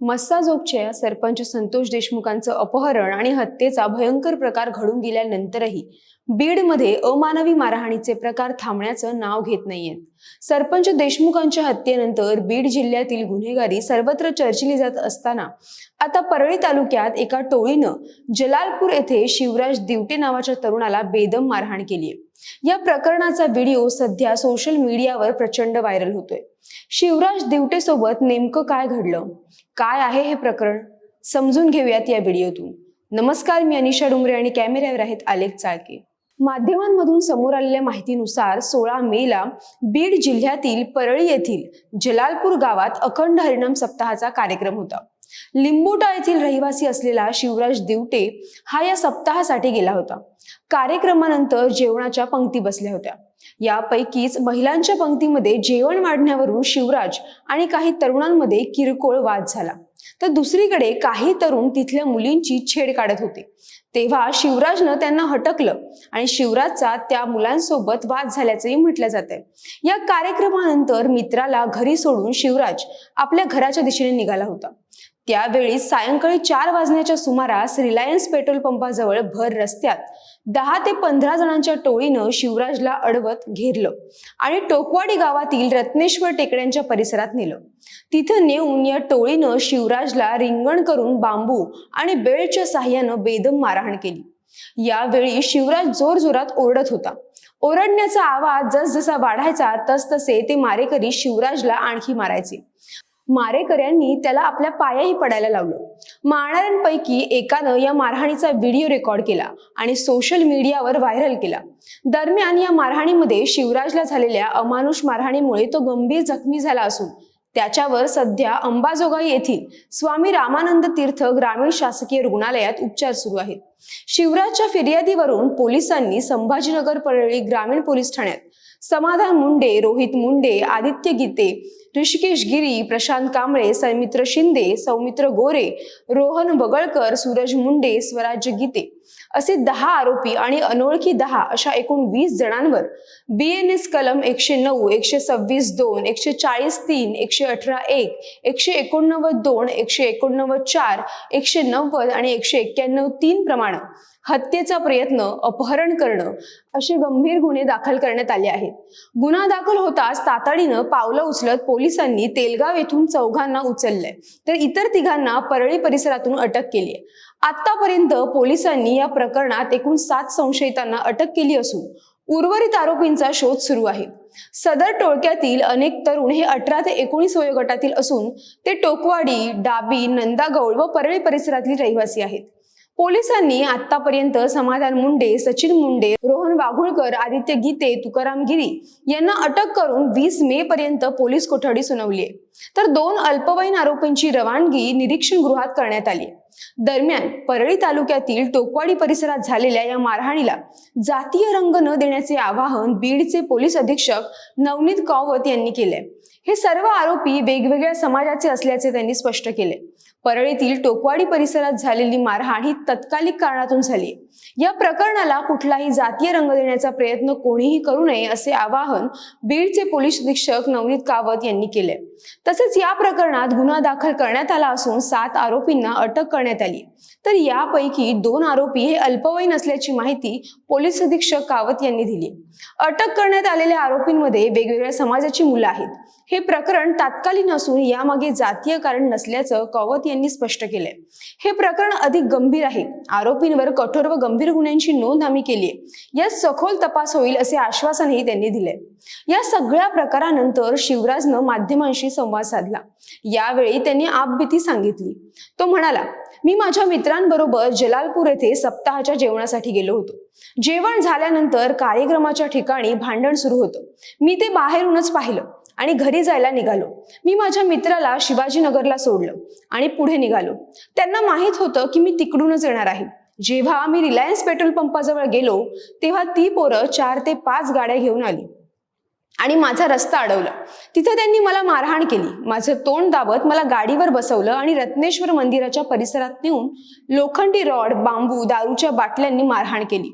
मस्साजोगच्या सरपंच संतोष देशमुखांचं अपहरण आणि हत्येचा भयंकर प्रकार घडून गेल्यानंतरही बीडमध्ये अमानवी मारहाणीचे प्रकार थांबण्याचं नाव घेत नाहीयेत. सरपंच देशमुखांच्या हत्येनंतर बीड जिल्ह्यातील गुन्हेगारी सर्वत्र चर्चिली जात असताना आता परळी तालुक्यात एका टोळीनं जलालपूर येथे शिवराज दिवटे नावाच्या तरुणाला बेदम मारहाण केली या प्रकरणाचा व्हिडिओ सध्या सोशल मीडियावर प्रचंड व्हायरल होतोय. शिवराज दिवटे सोबत नेमकं काय घडलं? काय आहे हे प्रकरण? समजून घेऊयात या व्हिडिओतून नमस्कार मी अनिशा डुंगरे आणि कॅमेऱ्यावर आहेत आलेख चाळके. माध्यमांमधून समोर आलेल्या माहितीनुसार सोळा मेला बीड जिल्ह्यातील परळी येथील जलालपूर गावात अखंड हरिणाम सप्ताहाचा कार्यक्रम होता. लिंबोटा येथील रहिवासी असलेला शिवराज दिवटे हा या सप्ताहासाठी गेला होता. कार्यक्रमानंतर जेवणाच्या पंक्ती बसल्या होत्या. यापैकीच महिलांच्या पंक्तीमध्ये जेवण वाढण्यावरून शिवराज आणि काही तरुणांमध्ये किरकोळ वाद झाला. तर दुसरीकडे काही तरुण तिथल्या मुलींची छेड काढत होते. तेव्हा शिवराजनं त्यांना हटकलं आणि शिवराजचा त्या मुलांसोबत वाद झाल्याचंही म्हटलं जात आहे या कार्यक्रमानंतर मित्राला घरी सोडून शिवराज आपल्या घराच्या दिशेने निघाला होता. त्यावेळी सायंकाळी चार वाजण्याच्या सुमारास रिलायन्स पेट्रोल पंपाजवळ भर रस्त्यात दहा ते पंधरा जणांच्या टोळीनं शिवराजला अडवत घेरलं आणि टोकवाडी गावातील रत्नेश्वर टेकड्यांच्या परिसरात नेलं. तिथं नेऊन या टोळीनं शिवराजला रिंगण करून बांबू आणि बेल्टच्या साह्यानं बेदम मारहाण केली. यावेळी शिवराज जोरजोरात ओरडत होता. ओरडण्याचा आवाज जसजसा वाढायचा तसतसे ते मारेकरी शिवराजला आणखी मारायचे. मारेकऱ्यांनी त्याला आपल्या पायाही पडायला लावलं. मारणाऱ्यांपैकी एकानं या मारहाणीचा व्हिडिओ रेकॉर्ड केला आणि सोशल मीडियावर व्हायरल केला. दरम्यान या मारहाणीमध्ये शिवराजला झालेल्या अमानुष मारहाणीमुळे तो गंभीर जखमी झाला असून त्याच्यावर सध्या अंबाजोगाई येथील स्वामी रामानंद तीर्थ ग्रामीण शासकीय रुग्णालयात उपचार सुरू आहेत. शिवराजच्या फिर्यादीवरून पोलिसांनी संभाजीनगर परळी ग्रामीण पोलीस ठाण्यात समाधान मुंडे रोहित मुंडे आदित्य गीते ऋषिकेश गिरी प्रशांत कांबळे सौमित्र शिंदे सौमित्र गोरे रोहन बगळकर सूरज मुंडे स्वराज्य गीते. असे दहा आरोपी आणि अनोळखी दहा अशा एकूण वीस जणांवर बीएनएस कलम एकशे नऊ एकशे सव्वीस दोन एकशे चाळीस तीन एकशे अठरा एक एकशे एकोणनव्वद दोन एकशे एकोणनव्वद चार एकशे नव्वद आणि एकशे एक्क्याण्णव तीन प्रमाण हत्येचा प्रयत्न अपहरण करणं असे गंभीर गुन्हे दाखल करण्यात आले आहेत. गुन्हा दाखल होताच तातडीनं पावलं उचलत पोलिसांनी तेलगाव येथून चौघांना उचललंय. तर इतर तिघांना परळी परिसरातून अटक केली आहे आतापर्यंत पोलिसांनी या प्रकरणात एकूण सात संशयितांना अटक केली असून उर्वरित आरोपींचा शोध सुरू आहे. सदर टोळक्यातील अनेक तरुण हे अठरा ते एकोणीस वयोगटातील असून ते टोकवाडी डाबी नंदागौळ व परळी परिसरातील रहिवासी आहेत. पोलिसांनी आतापर्यंत समाधान मुंडे सचिन मुंडे रोहन वाघुळकर आदित्य गीते तुकाराम गिरी यांना अटक करून वीस मे पर्यंत पोलीस कोठडी सुनावली आहे. तर दोन अल्पवयीन आरोपींची रवानगी निरीक्षण गृहात करण्यात आली. दरम्यान परळी तालुक्यातील टोकवाडी परिसरात झालेल्या या मारहाणीला जातीय रंग न देण्याचे आवाहन बीडचे पोलीस अधीक्षक नवनीत कावत यांनी केले. हे सर्व आरोपी वेगवेगळ्या समाजाचे असल्याचे त्यांनी स्पष्ट केले. परळीतील टोकवाडी परिसरात झालेली मारहाण ही तत्कालिक कारणातून झाली. या प्रकरणाला कुठलाही जातीय रंग देण्याचा प्रयत्न कोणीही करू नये असे आवाहन बीडचे पोलीस अधीक्षक नवनीत कावत यांनी केले. तसेच या प्रकरणात गुन्हा दाखल करण्यात आला असून सात आरोपींना अटक करण्यात आली तर यापैकी दोन आरोपी हे अल्पवयीन असल्याची माहिती पोलीस अधीक्षक कावत यांनी दिली. अटक करण्यात आलेल्या आरोपींमध्ये वेगवेगळ्या समाजाची मुलं आहेत. हे प्रकरण तात्कालीन असून यामागे जातीय कारण नसल्याचं कावत यांनी स्पष्ट केलंय. हे प्रकरण अधिक गंभीर आहे. आरोपींवर कठोर व गंभीर गुन्ह्यांची नोंद आम्ही केली आहे यात सखोल तपास होईल असे आश्वासनही त्यांनी दिले या सगळ्या प्रकारानंतर शिवराजनं माध्यमांशी संवाद साधला. यावेळी त्यांनी आपबीती सांगितली. तो म्हणाला मी माझ्या मित्रांबरोबर जलालपूर येथे सप्ताहाच्या जेवणासाठी गेलो होतो. जेवण झाल्यानंतर कार्यक्रमाच्या ठिकाणी भांडण सुरू होतं. मी ते बाहेरूनच पाहिलं आणि घरी जायला निघालो. मी माझ्या मित्राला शिवाजीनगरला सोडलं आणि पुढे निघालो. त्यांना माहीत होतं की मी तिकडूनच येणार आहे. जेव्हा मी रिलायन्स पेट्रोल पंपाजवळ गेलो तेव्हा ती पोरं चार ते पाच गाड्या घेऊन आली. आणि माझा रस्ता अडवला. तिथे त्यांनी मला मारहाण केली. माझं तोंड दाबत मला गाडीवर बसवलं आणि रत्नेश्वर मंदिराच्या परिसरात नेऊन लोखंडी रॉड बांबू दारूच्या बाटल्यांनी मारहाण केली.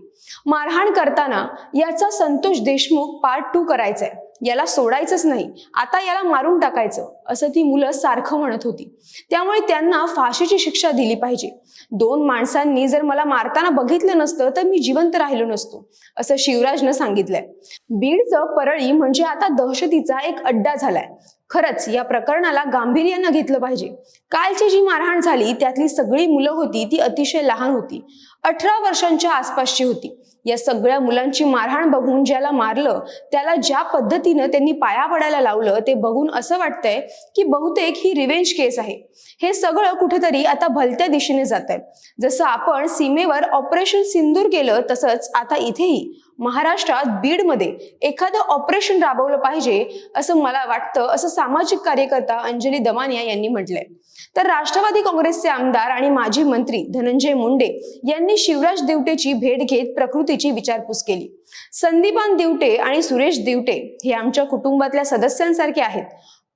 मारहाण करताना याचा संतोष देशमुख पार्ट टू करायचा आहे याला सोडायचंच नाही. आता याला मारून टाकायचं असं ती मुलं सारखं म्हणत होती. त्यामुळे त्यांना फाशीची शिक्षा दिली पाहिजे. दोन माणसांनी जर मला मारताना बघितलं नसतं तर मी जिवंत राहिलो नसतो असं शिवराजनं सांगितलंय. बीडचं परळी म्हणजे आता दहशतीचा एक अड्डा झालाय. खरंच या प्रकरणाला गांभीर्यानं घेतलं पाहिजे. कालची जी मारहाण झाली त्यातली सगळी मुलं होती ती अतिशय लहान होती. अठरा वर्षांच्या आसपासची होती. या सगळ्या मुलांची मारहाण बघून ज्याला मारलं त्याला ज्या पद्धतीनं त्यांनी पाया पडायला लावलं ते बघून असं वाटतंय की बहुतेक ही रिवेंज केस आहे. हे सगळं कुठेतरी आता भलत्या दिशेने जात आहे जसं आपण सीमेवर ऑपरेशन सिंदूर केलं तसंच आता इथेही महाराष्ट्रात बीडमध्ये एखादं ऑपरेशन राबवलं पाहिजे असं मला वाटतं असं सामाजिक कार्यकर्ता अंजली दमानिया यांनी म्हटलंय. तर राष्ट्रवादी काँग्रेसचे आमदार आणि माजी मंत्री धनंजय मुंडे यांनी शिवराज दिवटेची भेट घेत प्रकृतीची विचारपूस केली. संदीपान दिवटे आणि सुरेश दिवटे हे आमच्या कुटुंबातल्या सदस्यांसारखे आहेत.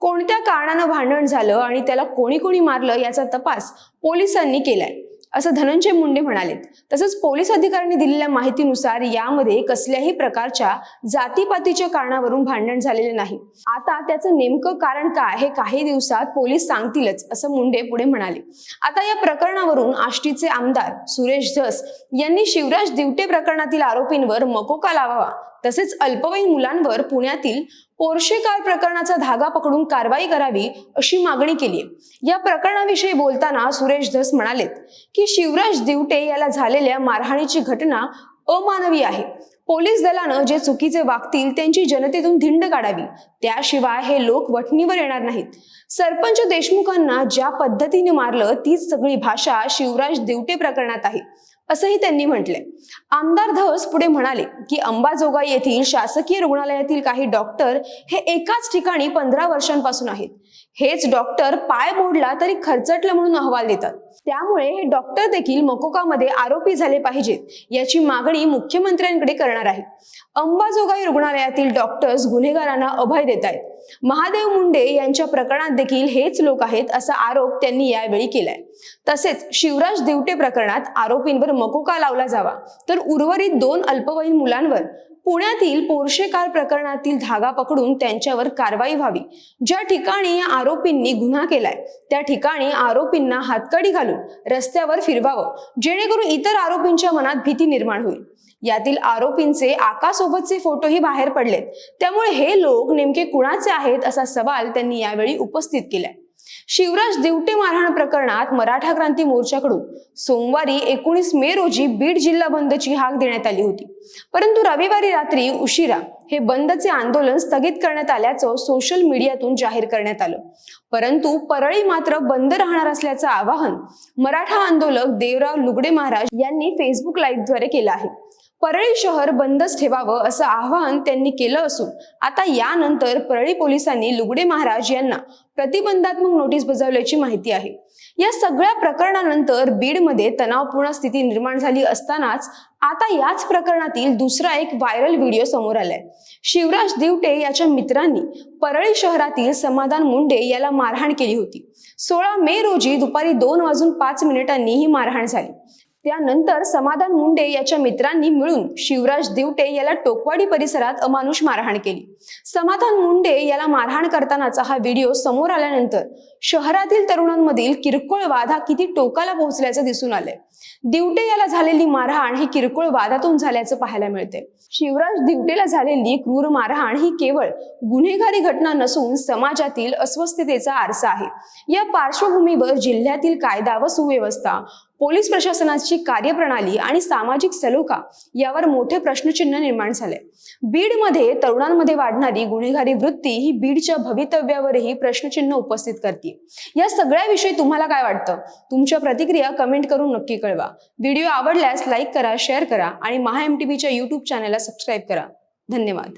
कोणत्या कारणानं भांडण झालं आणि त्याला कोणी कोणी मारलं याचा तपास पोलिसांनी केलाय. असं धनंजय मुंडे म्हणालेत. तसंच पोलीस अधिकाऱ्यांनी दिलेल्या माहितीनुसार यामध्ये कसल्याही प्रकारच्या जातीपातीच्या कारणावरून भांडण झालेले नाही. आता त्याचं नेमकं कारण काय हे काही दिवसात पोलीस सांगतीलच असं मुंडे पुढे म्हणाले. आता या प्रकरणावरून आष्टीचे आमदार सुरेश धस यांनी शिवराज दिवटे प्रकरणातील आरोपींवर मकोका लावावा तसेच अल्पवयीन मुलांवर पुण्यातील पोर्शे कार प्रकरणाचा धागा पकडून कारवाई करावी अशी मागणी केली या प्रकरणाविषयी बोलताना सुरेश धस म्हणालेत की शिवराज दिवटे याला झालेल्या मारहाणीची घटना अमानवी आहे. पोलीस दलानं जे चुकीचे वागतील त्यांची जनतेतून धिंड काढावी. त्याशिवाय हे लोक वठणीवर येणार नाहीत. सरपंच देशमुखांना ज्या पद्धतीने मारलं तीच सगळी भाषा शिवराज दिवटे प्रकरणात आहे. असंही त्यांनी म्हटलंय. आमदार धस पुढे म्हणाले की अंबाजोगाई येथील शासकीय रुग्णालयातील काही डॉक्टर हे एकाच ठिकाणी पंधरा वर्षांपासून आहेत. हेच डॉक्टर पाय मोडला तरी खर्चटलं म्हणून अहवाल देतात. त्यामुळे हे डॉक्टर देखील मकोकामध्ये आरोपी झाले पाहिजेत याची मागणी मुख्यमंत्र्यांकडे करणार आहे. अंबाजोगाई रुग्णालयातील डॉक्टर्स गुन्हेगारांना अभय देत आहेत महादेव मुंडे यांच्या प्रकरणात देखील हेच लोक आहेत असा आरोप त्यांनी यावेळी केलाय. तसेच शिवराज दिवटे प्रकरणात आरोपींवर मकोका लावला जावा तर उर्वरित दोन अल्पवयीन मुलांवर पुण्यातील पोर्शे कार प्रकरणातील धागा पकडून त्यांच्यावर कारवाई व्हावी. ज्या ठिकाणी या आरोपींनी गुन्हा केलाय त्या ठिकाणी आरोपींना हातकडी घालून रस्त्यावर फिरवावं जेणेकरून इतर आरोपींच्या मनात भीती निर्माण होईल. यातील आरोपींचे आकासोबतचे फोटोही बाहेर पडलेत. त्यामुळे हे लोक नेमके कुणाचे आहेत असा सवाल त्यांनी यावेळी उपस्थित केलाय. शिवराज दिवटे मारहाण प्रकरणात मराठा क्रांती मोर्चाकडून सोमवारी एकोणीस मे रोजी बीड जिल्हा बंदची हाक देण्यात आली होती. परंतु रविवारी रात्री उशिरा हे बंदचे आंदोलन स्थगित करण्यात आल्याचं सोशल मीडियातून जाहीर करण्यात आलं. परंतु परळी मात्र बंद राहणार असल्याचं आवाहन मराठा आंदोलक देवराव लुगडे महाराज यांनी फेसबुक लाईव्हद्वारे केलं आहे. परळी शहर बंदच ठेवावं असं आवाहन त्यांनी केलं असून आता यानंतर परळी पोलिसांनी लुगडे महाराज यांना प्रतिबंधात्मक नोटीस बजावल्याची माहिती आहे. या सगळ्या प्रकरणानंतर बीडमध्ये तणावपूर्ण स्थिती निर्माण झाली असतानाच आता याच प्रकरणातील दुसरा एक व्हायरल व्हिडिओ समोर आलाय. शिवराज दिवटे याच्या मित्रांनी परळी शहरातील समाधान मुंडे याला मारहाण केली होती. सोळा मे रोजी दुपारी दोन वाजून पाच मिनिटांनी ही मारहाण झाली. त्यानंतर समाधान मुंडे याच्या मित्रांनी मिळून शिवराज दिवटे याला टोकवाडी परिसरात अमानुष मारहाण केली. समाधान मुंडे याला मारहाण करतानाचा हा व्हिडिओ समोर आल्यानंतर शहरातील तरुणांमधील किरकोळ वादा किती टोकाला पोहोचल्याचं दिसून आलंय. दिवटे याला झालेली मारहाण ही किरकोळ वादातून झाल्याचं पाहायला मिळते शिवराज दिवटेला झालेली क्रूर मारहाण ही केवळ गुन्हेगारी घटना नसून समाजातील अस्वस्थतेचा आरसा आहे. या पार्श्वभूमीवर जिल्ह्यातील कायदा व सुव्यवस्था पोलीस प्रशासनाची कार्यप्रणाली आणि सामाजिक सलोखा यावर मोठे प्रश्नचिन्ह निर्माण झाले. बीडमध्ये तरुणांमध्ये वाढणारी गुन्हेगारी वृत्ती ही बीडच्या भवितव्यावरही प्रश्नचिन्ह उपस्थित करते. या सगळ्याविषयी तुम्हाला काय वाटतं? तुमच्या प्रतिक्रिया कमेंट करून नक्की कळवा. व्हिडिओ आवडल्यास लाईक करा शेअर करा आणि महा एम टी व्हीच्या युट्यूब चॅनलला सबस्क्राईब करा. धन्यवाद.